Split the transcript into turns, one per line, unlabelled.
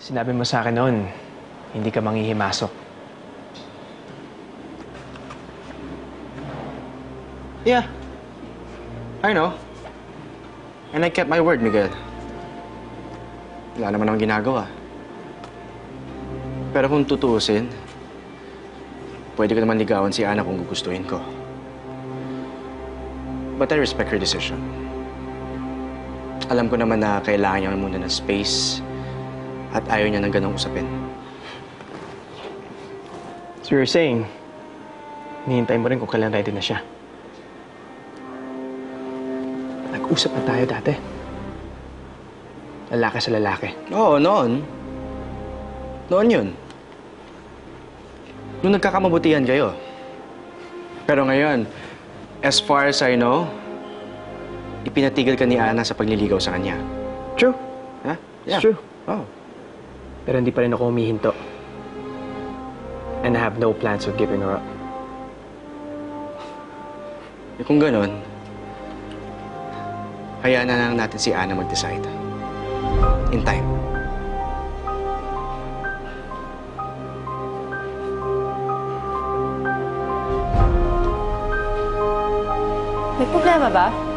Sinabi mo sa akin noon, hindi ka manghihimasok.
Yeah. I know. And I kept my word, Miguel. Wala naman akong ginagawa. Pero kung tutuusin, pwede ko naman ligawan si Ana kung gugustuhin ko. But I respect her decision. Alam ko naman na kailangan niya muna ng space at ayaw niya ng ganong usapin.
So you're saying, hinihintay mo rin kung kailan ready na siya. Nag-usap na tayo dati. Lalaki sa lalaki.
Oo, noon. Noon yun. Nung nagkakamabutihan kayo. Pero ngayon, as far as I know, ipinatigil ka ni Ana sa pagliligaw sa kanya.
True.
Ha?
It's true.
Oh.
Pero hindi pa rin ako humihinto. And I have no plans of giving her up.
Eh, kung ganun, hayaan na lang natin si Ana mag-decide. In time.
May problema ba?